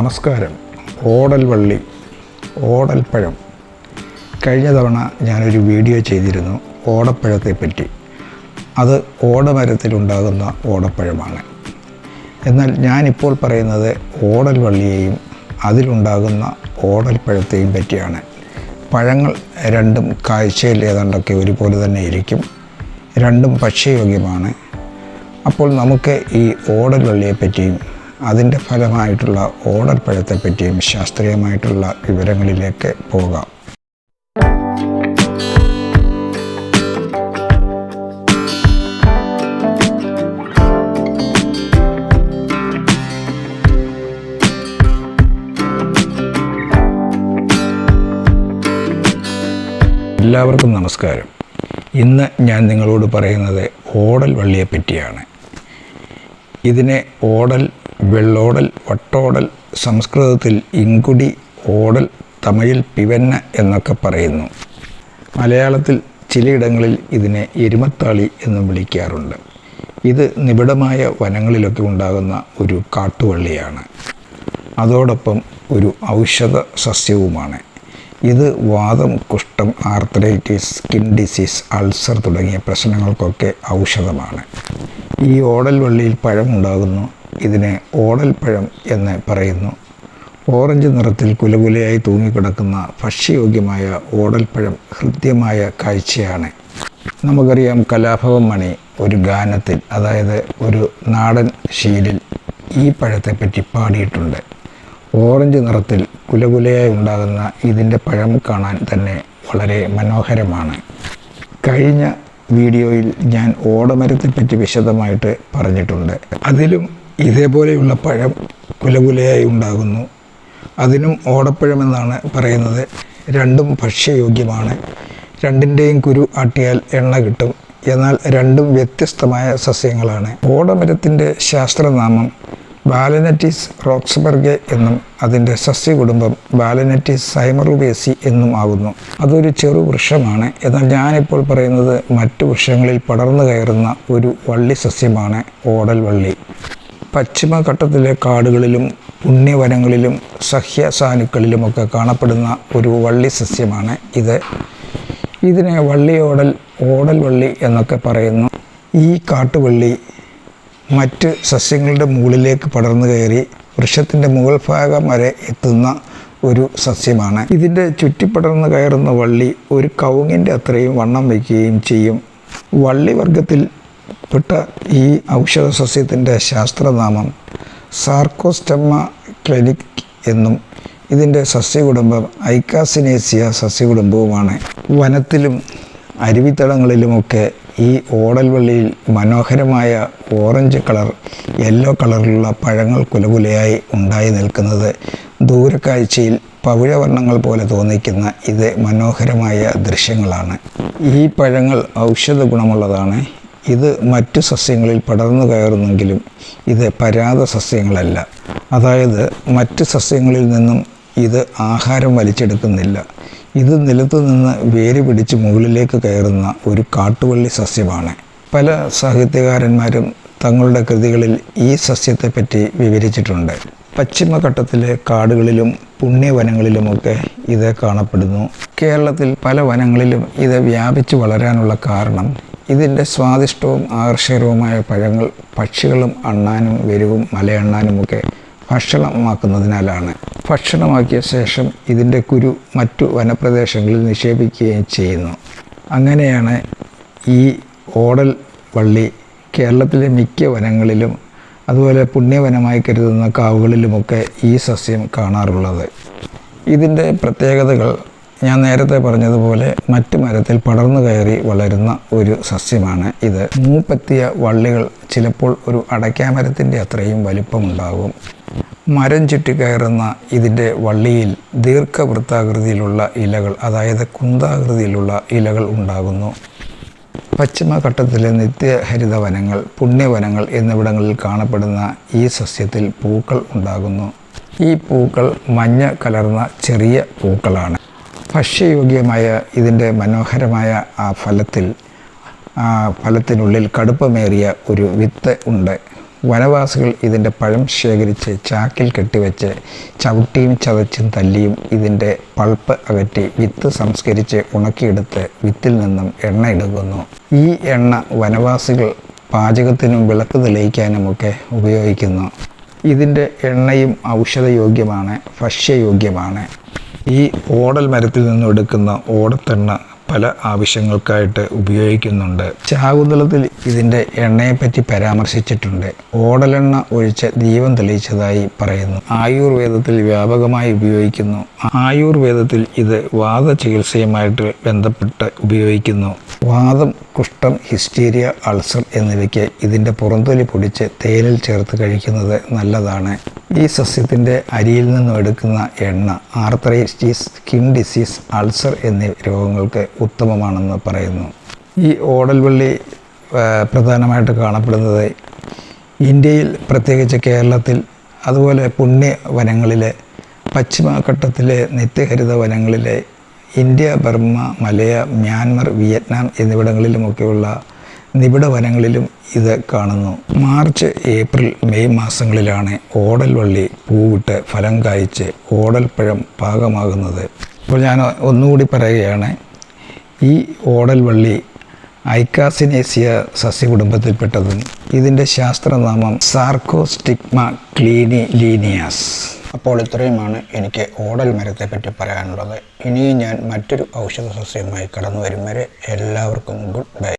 നമസ്കാരം. ഓടൽ വള്ളി ഓടൽപ്പഴം. കഴിഞ്ഞ തവണ ഞാനൊരു വീഡിയോ ചെയ്തിരുന്നു ഓടപ്പഴത്തെ പറ്റി അത് ഓടമരത്തിലുണ്ടാകുന്ന ഓടപ്പഴമാണ്. എന്നാൽ ഞാനിപ്പോൾ പറയുന്നത് ഓടൽ വള്ളിയെയും അതിലുണ്ടാകുന്ന ഓടൽപ്പഴത്തെയും പറ്റിയാണ്. പഴങ്ങൾ രണ്ടും കാഴ്ചയിൽ ഏതാണ്ടൊക്കെ ഒരുപോലെ തന്നെ ഇരിക്കും. രണ്ടും ഭക്ഷ്യയോഗ്യമാണ് അപ്പോൾ നമുക്ക് ഈ ഓടൽ വള്ളിയെപ്പറ്റിയും അതിന്റെ ഫലമായിട്ടുള്ള ഓടൽ പഴത്തെപ്പറ്റിയും ശാസ്ത്രീയമായിട്ടുള്ള വിവരങ്ങളിലേക്ക് പോകാം. എല്ലാവർക്കും നമസ്കാരം. ഇന്ന് ഞാൻ നിങ്ങളോട് പറയുന്നത് ഓടൽ വള്ളിയെപ്പറ്റിയാണ്. ഇതിനെ ഓടൽ വെള്ളോടൽ വട്ടോടൽ സംസ്കൃതത്തിൽ ഇങ്കുടി ഓടൽ തമിഴിൽ പിവന്ന എന്നൊക്കെ പറയുന്നു. മലയാളത്തിൽ ചിലയിടങ്ങളിൽ ഇതിനെ എരുമത്താളി എന്നും വിളിക്കാറുണ്ട്. ഇത് നിബിഡമായ വനങ്ങളിലൊക്കെ ഉണ്ടാകുന്ന ഒരു കാട്ടുവള്ളിയാണ്. അതോടൊപ്പം ഒരു ഔഷധ സസ്യവുമാണ്. ഇത് വാദം കുഷ്ഠം ആർത്രൈറ്റിസ് സ്കിൻ ഡിസീസ് അൾസർ തുടങ്ങിയ പ്രശ്നങ്ങൾക്കൊക്കെ ഔഷധമാണ്. ഈ ഓടൽ വള്ളിയിൽ പഴമുണ്ടാകുന്നു. ഇതിനെ ഓടൽപ്പഴം പഴം എന്ന് പറയുന്നു. ഓറഞ്ച് നിറത്തിൽ കുലകുലയായി തൂങ്ങിക്കിടക്കുന്ന ഭക്ഷ്യയോഗ്യമായ ഓടൽപ്പഴം ഹൃദ്യമായ കാഴ്ചയാണ്. നമുക്കറിയാം കലാഭവൻ മണി ഒരു ഗാനത്തിൽ അതായത് ഒരു നാടൻ ശീലിൽ ഈ പഴത്തെപ്പറ്റി പാടിയിട്ടുണ്ട്. ഓറഞ്ച് നിറത്തിൽ കുലകുലയായി ഉണ്ടാകുന്ന ഇതിന്റെ പഴം കാണാൻ തന്നെ വളരെ മനോഹരമാണ്. കഴിഞ്ഞ വീഡിയോയിൽ ഞാൻ ഓടമരത്തെപ്പറ്റി വിശദമായിട്ട് പറഞ്ഞിട്ടുണ്ട്. അതിലും ഇതേപോലെയുള്ള പഴം കുലകുലയായി ഉണ്ടാകുന്നു. അതിനും ഓടപ്പഴമെന്നാണ് പറയുന്നത്. രണ്ടും ഭക്ഷ്യയോഗ്യമാണ്. രണ്ടിന്റെയും കുരു ആട്ടിയാൽ എണ്ണ കിട്ടും. എന്നാൽ രണ്ടും വ്യത്യസ്തമായ സസ്യങ്ങളാണ്. ഓടമരത്തിന്റെ ശാസ്ത്രനാമം ബാലനറ്റിസ് റോക്സ്ബർഗെ എന്നും അതിന്റെ സസ്യകുടുംബം ബാലനറ്റിസ് സൈമറുബേസി എന്നും ആകുന്നു. അതൊരു ചെറു വൃക്ഷമാണ്. എന്നാൽ ഞാനിപ്പോൾ പറയുന്നത് മറ്റു വൃക്ഷങ്ങളിൽ പടർന്നു കയറുന്ന ഒരു വള്ളി സസ്യമാണ് ഓടൽ വള്ളി. പശ്ചിമഘട്ടത്തിലെ കാടുകളിലും പുണ്യവനങ്ങളിലും സഹ്യസാനുക്കളിലുമൊക്കെ കാണപ്പെടുന്ന ഒരു വള്ളി സസ്യമാണ് ഇത്. ഇതിനെ വള്ളിയോടൽ ഓടൽ വള്ളി എന്നൊക്കെ പറയുന്നു. ഈ കാട്ടുവള്ളി മറ്റ് സസ്യങ്ങളുടെ മുകളിലേക്ക് പടർന്നു കയറി വൃക്ഷത്തിന്റെ മുകൾ ഭാഗം വരെ എത്തുന്ന ഒരു സസ്യമാണ്. ഇതിന്റെ ചുറ്റിപ്പടർന്ന് കയറുന്ന വള്ളി ഒരു കവുങ്ങിന്റെ അത്രയും വണ്ണം വയ്ക്കുകയും ചെയ്യും. വള്ളി വർഗത്തിൽ പെട്ട ഈ ഔഷധ സസ്യത്തിന്റെ ശാസ്ത്രനാമം സാർക്കോസ്റ്റമ്മ ക്ലിനിക് എന്നും ഇതിന്റെ സസ്യകുടുംബം ഐക്കാസിനേസിയ സസ്യകുടുംബവുമാണ്. വനത്തിലും അരുവിത്തടങ്ങളിലുമൊക്കെ ഈ ഓടൽവള്ളിയിൽ മനോഹരമായ ഓറഞ്ച് കളർ യെല്ലോ കളറിലുള്ള പഴങ്ങൾ കുലകുലയായി ഉണ്ടായി നിൽക്കുന്നത് ദൂരക്കാഴ്ചയിൽ പവിഴവർണങ്ങൾ പോലെ തോന്നിക്കുന്ന ഇത് മനോഹരമായ ദൃശ്യങ്ങളാണ്. ഈ പഴങ്ങൾ ഔഷധ ഗുണമുള്ളതാണ് ഇത് മറ്റു സസ്യങ്ങളിൽ പടർന്നു കയറുന്നെങ്കിലും ഇത് പരാത സസ്യങ്ങളല്ല. അതായത് മറ്റ് സസ്യങ്ങളിൽ നിന്നും ഇത് ആഹാരം വലിച്ചെടുക്കുന്നില്ല. ഇത് നിലത്തു നിന്ന് വേര് പിടിച്ച് മുകളിലേക്ക് കയറുന്ന ഒരു കാട്ടുവള്ളി സസ്യമാണ്. പല സാഹിത്യകാരന്മാരും തങ്ങളുടെ കൃതികളിൽ ഈ സസ്യത്തെപ്പറ്റി വിവരിച്ചിട്ടുണ്ട്. പശ്ചിമഘട്ടത്തിലെ കാടുകളിലും പുണ്യവനങ്ങളിലുമൊക്കെ ഇത് കാണപ്പെടുന്നു. കേരളത്തിൽ പല വനങ്ങളിലും ഇത് വ്യാപിച്ചു വളരാനുള്ള കാരണം ഇതിന്റെ സ്വാദിഷ്ടവും ആകർഷകരവുമായ പഴങ്ങൾ പക്ഷികളും അണ്ണാനും വെരുവും മലയണ്ണാനുമൊക്കെ ഭക്ഷണമാക്കുന്നതിനാലാണ്. ഭക്ഷണമാക്കിയ ശേഷം ഇതിന്റെ കുരു മറ്റു വനപ്രദേശങ്ങളിൽ നിക്ഷേപിക്കുകയും ചെയ്യുന്നു. അങ്ങനെയാണ് ഈ ഓടൽ വള്ളി കേരളത്തിലെ മിക്ക വനങ്ങളിലും അതുപോലെ പുണ്യവനമായി കരുതുന്ന കാവുകളിലുമൊക്കെ ഈ സസ്യം കാണാറുള്ളത്. ഇതിന്റെ പ്രത്യേകതകൾ ഞാൻ നേരത്തെ പറഞ്ഞതുപോലെ മറ്റു മരത്തിൽ പടർന്നു കയറി വളരുന്ന ഒരു സസ്യമാണ് ഇത്. മൂപ്പത്തിയ വള്ളികൾ ചിലപ്പോൾ ഒരു അടയ്ക്കാമരത്തിന്റെ അത്രയും വലിപ്പമുണ്ടാകും. മരം ചുറ്റിക്കയറുന്ന ഇതിന്റെ വള്ളിയിൽ ദീർഘവൃത്താകൃതിയിലുള്ള ഇലകൾ അതായത് കുന്താകൃതിയിലുള്ള ഇലകൾ ഉണ്ടാകുന്നു. പശ്ചിമഘട്ടത്തിലെ നിത്യഹരിത വനങ്ങൾ പുണ്യവനങ്ങൾ എന്നിവിടങ്ങളിൽ കാണപ്പെടുന്ന ഈ സസ്യത്തിൽ പൂക്കൾ ഉണ്ടാകുന്നു. ഈ പൂക്കൾ മഞ്ഞ കലർന്ന ചെറിയ പൂക്കളാണ്. ഭക്ഷ്യയോഗ്യമായ ഇതിന്റെ മനോഹരമായ ആ ഫലത്തിൽ ആ ഫലത്തിനുള്ളിൽ കടുപ്പമേറിയ ഒരു വിത്ത് ഉണ്ട്. വനവാസികൾ ഇതിന്റെ പഴം ശേഖരിച്ച് ചാക്കിൽ കെട്ടിവെച്ച് ചവിട്ടിയും ചതച്ചും തല്ലിയും ഇതിന്റെ പൾപ്പ് അകറ്റി വിത്ത് സംസ്കരിച്ച് ഉണക്കിയെടുത്ത് വിത്തിൽ നിന്നും എണ്ണ എടുക്കുന്നു. ഈ എണ്ണ വനവാസികൾ പാചകത്തിനും വിളക്ക് തെളിയിക്കാനുമൊക്കെ ഉപയോഗിക്കുന്നു. ഇതിന്റെ എണ്ണയും ഔഷധയോഗ്യമാണ് ഭക്ഷ്യയോഗ്യമാണ്. ഈ ഓടൽ മരത്തിൽ നിന്നും എടുക്കുന്ന ഓടത്തെണ്ണ പല ആവശ്യങ്ങൾക്കായിട്ട് ഉപയോഗിക്കുന്നുണ്ട്. ശാകുന്തളത്തിൽ ഇതിന്റെ എണ്ണയെപ്പറ്റി പരാമർശിച്ചിട്ടുണ്ട്. ഓടലെണ്ണ ഒഴിച്ച് ദീപം തെളിയിച്ചതായി പറയുന്നു. ആയുർവേദത്തിൽ വ്യാപകമായി ഉപയോഗിക്കുന്നു. ആയുർവേദത്തിൽ ഇത് വാദ ചികിത്സയുമായിട്ട് ബന്ധപ്പെട്ട് ഉപയോഗിക്കുന്നു. വാദം കുഷ്ഠം ഹിസ്റ്റീരിയ അൾസർ എന്നിവയ്ക്ക് ഇതിന്റെ പുറന്തൊലി പൊടിച്ച് തേനിൽ ചേർത്ത് കഴിക്കുന്നത് നല്ലതാണ്. ഈ സസ്യത്തിന്റെ അരിയിൽ നിന്നും എടുക്കുന്ന എണ്ണ ആർത്രൈറ്റിസ് സ്കിൻ ഡിസീസ് അൾസർ എന്നീ രോഗങ്ങൾക്ക് ഉത്തമമാണെന്ന് പറയുന്നു. ഈ ഓടൽവള്ളി പ്രധാനമായിട്ട് കാണപ്പെടുന്നത് ഇന്ത്യയിൽ പ്രത്യേകിച്ച് കേരളത്തിൽ അതുപോലെ പുണ്യ വനങ്ങളിലെ പശ്ചിമഘട്ടത്തിലെ നിത്യഹരിത വനങ്ങളിലെ India Burma Malaya Myanmar Vietnam എന്നിവിടങ്ങളിലുമൊക്കെയുള്ള നിബിഡ വനങ്ങളിലും ഇത് കാണുന്നു. മാർച്ച് ഏപ്രിൽ മെയ് മാസങ്ങളിലാണ് ഓടൽ വള്ളി പൂവിട്ട് ഫലം കായ്ച്ച് പഴം പാകമാകുന്നത്. അപ്പോൾ ഞാൻ ഒന്നുകൂടി പറയുകയാണ് ഈ ഓടൽ വള്ളി ഐക്കാസിനേസിയ സസ്യകുടുംബത്തിൽപ്പെട്ടതും ഇതിന്റെ ശാസ്ത്രനാമം സാർക്കോസ്റ്റിഗ്മ ക്ലീനി ലീനിയാസ് അപ്പോൾ ഇത്രയുമാണ് എനിക്ക് ഓടൽ മരത്തെ പറ്റി പറയാനുള്ളത്. ഇനിയും ഞാൻ മറ്റൊരു ഔഷധ സസ്യവുമായി കടന്നു വരും വരെ എല്ലാവർക്കും ഗുഡ് ബൈ.